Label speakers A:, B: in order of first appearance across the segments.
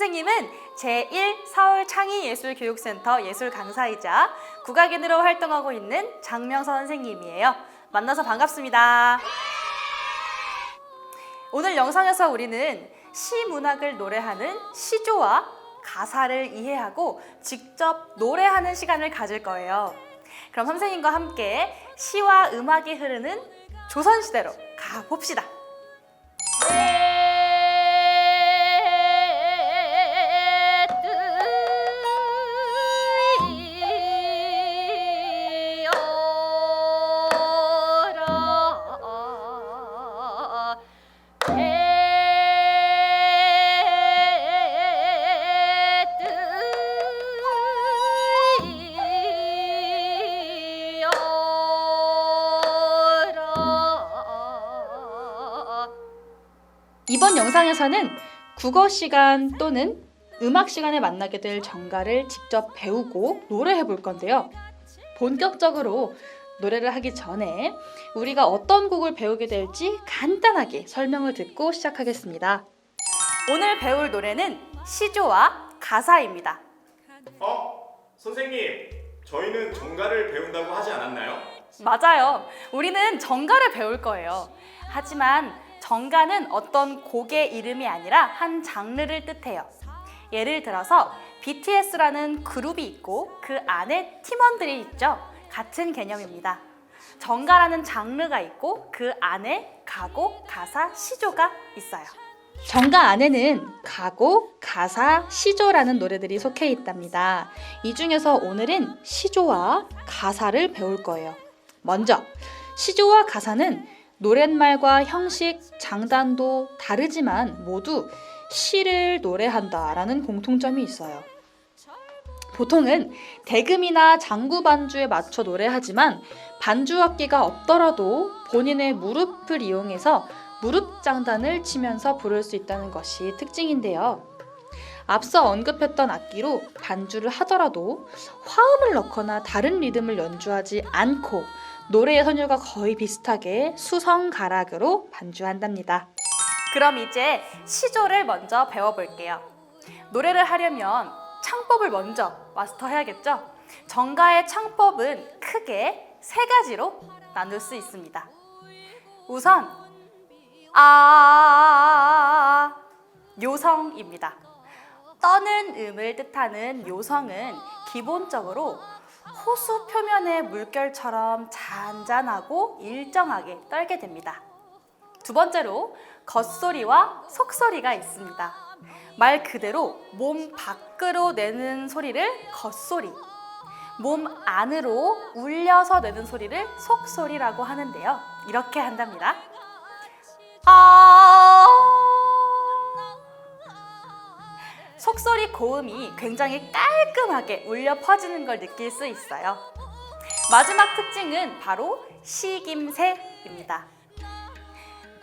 A: 선생님은 제1 서울 창의예술교육센터 예술 강사이자 국악인으로 활동하고 있는 장명선 선생님이에요. 만나서 반갑습니다. 오늘 영상에서 우리는 시 문학을 노래하는 시조와 가사를 이해하고 직접 노래하는 시간을 가질 거예요. 그럼 선생님과 함께 시와 음악이 흐르는 조선시대로 가봅시다. 이번 영상에서는 국어 시간 또는 음악 시간에 만나게 될 정가를 직접 배우고 노래해 볼 건데요. 본격적으로 노래를 하기 전에 우리가 어떤 곡을 배우게 될지 간단하게 설명을 듣고 시작하겠습니다. 오늘 배울 노래는 시조와 가사입니다.
B: 어? 선생님, 저희는 정가를 배운다고 하지 않았나요?
A: 맞아요. 우리는 정가를 배울 거예요. 하지만 정가는 어떤 곡의 이름이 아니라 한 장르를 뜻해요. 예를 들어서 BTS라는 그룹이 있고 그 안에 팀원들이 있죠. 같은 개념입니다. 정가라는 장르가 있고 그 안에 가곡, 가사, 시조가 있어요. 정가 안에는 가곡, 가사, 시조라는 노래들이 속해 있답니다. 이 중에서 오늘은 시조와 가사를 배울 거예요. 먼저 시조와 가사는 노랫말과 형식, 장단도 다르지만 모두 시를 노래한다라는 공통점이 있어요. 보통은 대금이나 장구 반주에 맞춰 노래하지만 반주 악기가 없더라도 본인의 무릎을 이용해서 무릎 장단을 치면서 부를 수 있다는 것이 특징인데요. 앞서 언급했던 악기로 반주를 하더라도 화음을 넣거나 다른 리듬을 연주하지 않고 노래의 선율과 거의 비슷하게 수성 가락으로 반주한답니다. 그럼 이제 시조를 먼저 배워볼게요. 노래를 하려면 창법을 먼저 마스터해야겠죠? 정가의 창법은 크게 세 가지로 나눌 수 있습니다. 우선 아 요성입니다. 떠는 음을 뜻하는 요성은 기본적으로 호수 표면의 물결처럼 잔잔하고 일정하게 떨게 됩니다. 두 번째로 겉소리와 속소리가 있습니다. 말 그대로 몸 밖으로 내는 소리를 겉소리, 몸 안으로 울려서 내는 소리를 속소리라고 하는데요. 이렇게 한답니다. 아 속소리 고음이 굉장히 깔끔하게 울려 퍼지는 걸 느낄 수 있어요. 마지막 특징은 바로 식임새입니다.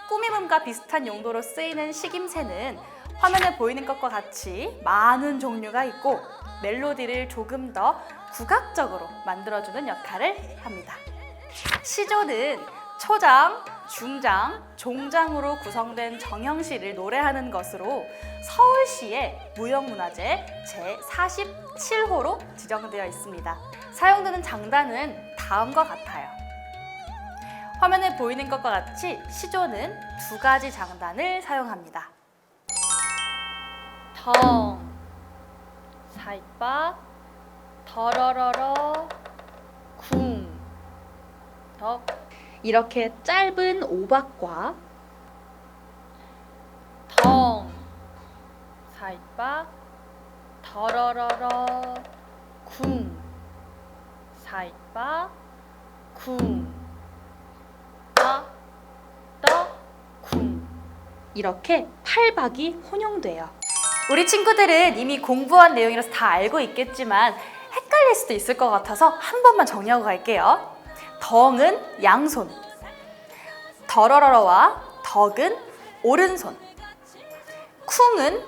A: 꾸미음과 비슷한 용도로 쓰이는 식임새는 화면에 보이는 것과 같이 많은 종류가 있고 멜로디를 조금 더 국악적으로 만들어주는 역할을 합니다. 시조는 초장, 중장, 종장으로 구성된 정형시를 노래하는 것으로 서울시의 무형문화재 제47호로 지정되어 있습니다. 사용되는 장단은 다음과 같아요. 화면에 보이는 것과 같이 시조는 두 가지 장단을 사용합니다. 덩, 사이빠, 더러러러, 궁, 덕. 이렇게 짧은 오박과 덩, 사이빠, 더러러러, 궁, 사이빠, 궁, 따, 떠, 궁. 이렇게 팔박이 혼용돼요. 우리 친구들은 이미 공부한 내용이라서 다 알고 있겠지만 헷갈릴 수도 있을 것 같아서 한 번만 정리하고 갈게요. 덩은 양손, 더러러러와 덕은 오른손, 쿵은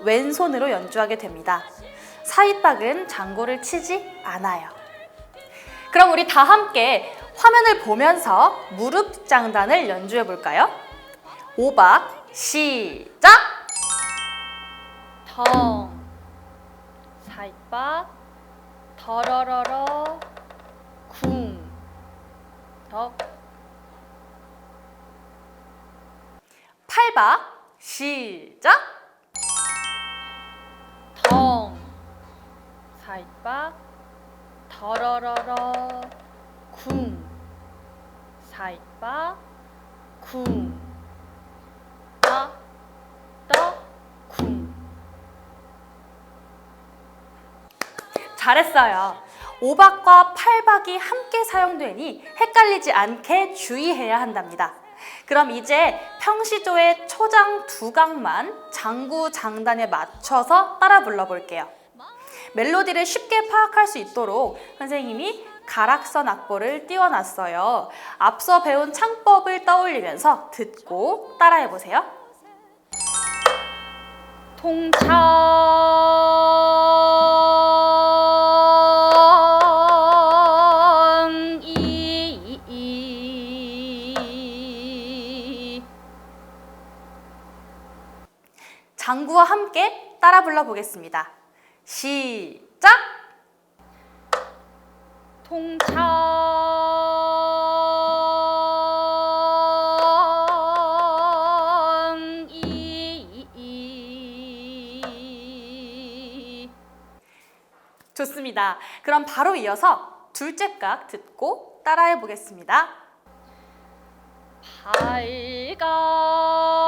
A: 왼손으로 연주하게 됩니다. 사이박은 장구를 치지 않아요. 그럼 우리 다 함께 화면을 보면서 무릎 장단을 연주해 볼까요? 오박 시작! 덩 사이빠 더러러러 팔바 시작. 덩. 사이빠 더러러러. 쿵. 사이빠 쿵. 따, 따, 쿵. 잘했어요. 오박과 팔박이 함께 사용되니 헷갈리지 않게 주의해야 한답니다. 그럼 이제 평시조의 초장 두 강만 장구 장단에 맞춰서 따라 불러볼게요. 멜로디를 쉽게 파악할 수 있도록 선생님이 가락선 악보를 띄워놨어요. 앞서 배운 창법을 떠올리면서 듣고 따라해보세요. 통창 보겠습니다. 시작! 통창이 좋습니다. 그럼 바로 이어서 둘째 각 듣고 따라해 보겠습니다. 밝아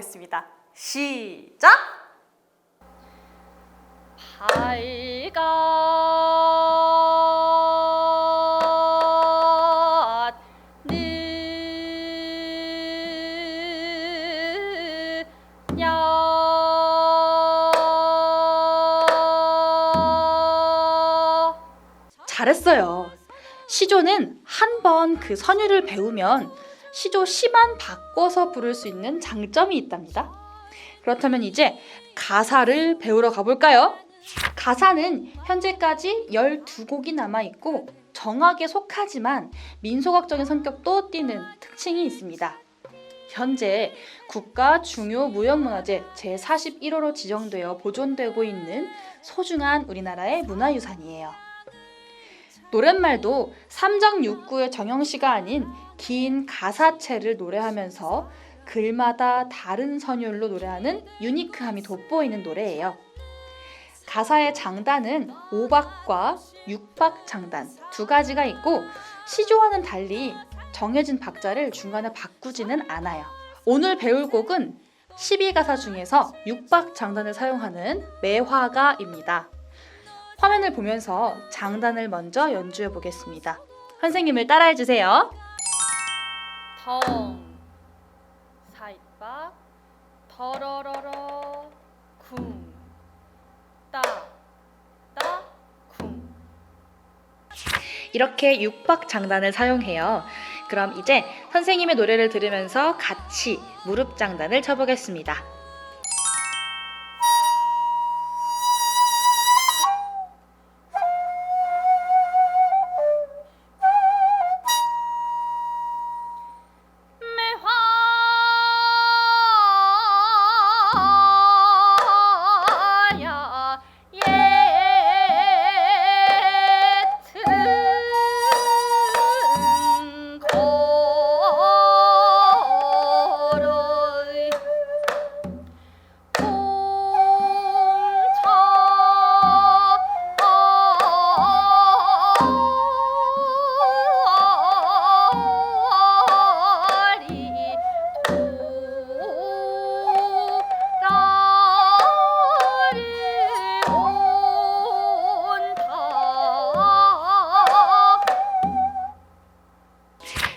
A: 보겠습니다. 시작! 밝아 느냐 잘했어요. 시조는 한 번 그 선율을 배우면 시조 시만 바꿔서 부를 수 있는 장점이 있답니다. 그렇다면 이제 가사를 배우러 가볼까요? 가사는 현재까지 12곡이 남아있고 정악에 속하지만 민속학적인 성격도 띠는 특징이 있습니다. 현재 국가 중요 무형문화재 제41호로 지정되어 보존되고 있는 소중한 우리나라의 문화유산이에요. 노랫말도 삼정육구의 정형시가 아닌 긴 가사체를 노래하면서 글마다 다른 선율로 노래하는 유니크함이 돋보이는 노래예요. 가사의 장단은 5박과 6박 장단 두 가지가 있고 시조와는 달리 정해진 박자를 중간에 바꾸지는 않아요. 오늘 배울 곡은 12가사 중에서 6박 장단을 사용하는 매화가입니다. 화면을 보면서 장단을 먼저 연주해 보겠습니다. 선생님을 따라해 주세요. 덩 사이빠 더러러러 쿵따따쿵 이렇게 6박 장단을 사용해요. 그럼 이제 선생님의 노래를 들으면서 같이 무릎 장단을 쳐보겠습니다.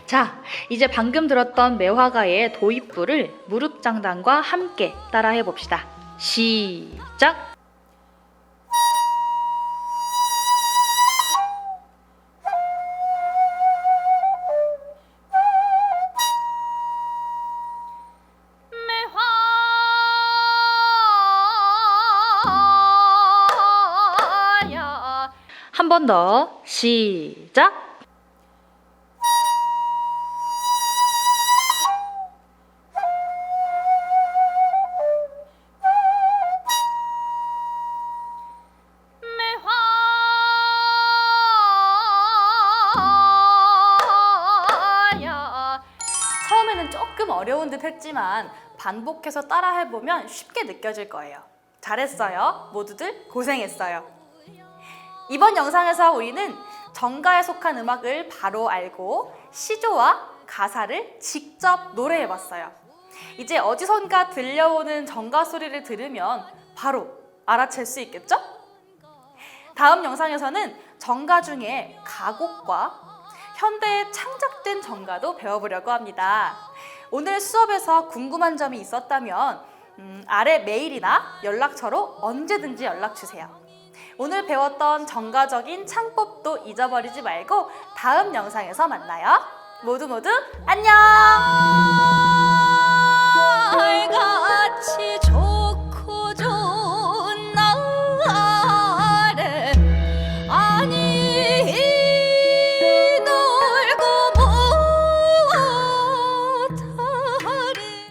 A: 자, 이제 방금 들었던 매화가의 도입부를 무릎장단과 함께 따라해 봅시다. 시작!
C: 한번더 시작.
A: 조금 어려운 듯 했지만 반복해서 따라해보면 쉽게 느껴질 거예요. 잘했어요. 모두들 고생했어요. 이번 영상에서 우리는 정가에 속한 음악을 바로 알고 시조와 가사를 직접 노래해봤어요. 이제 어디선가 들려오는 정가 소리를 들으면 바로 알아챌 수 있겠죠? 다음 영상에서는 정가 중에 가곡과 현대에 창작된 정가도 배워보려고 합니다. 오늘 수업에서 궁금한 점이 있었다면 음, 아래 메일이나 연락처로 언제든지 연락 주세요. 오늘 배웠던 정가적인 창법도 잊어버리지 말고 다음 영상에서 만나요. 모두 모두 안녕!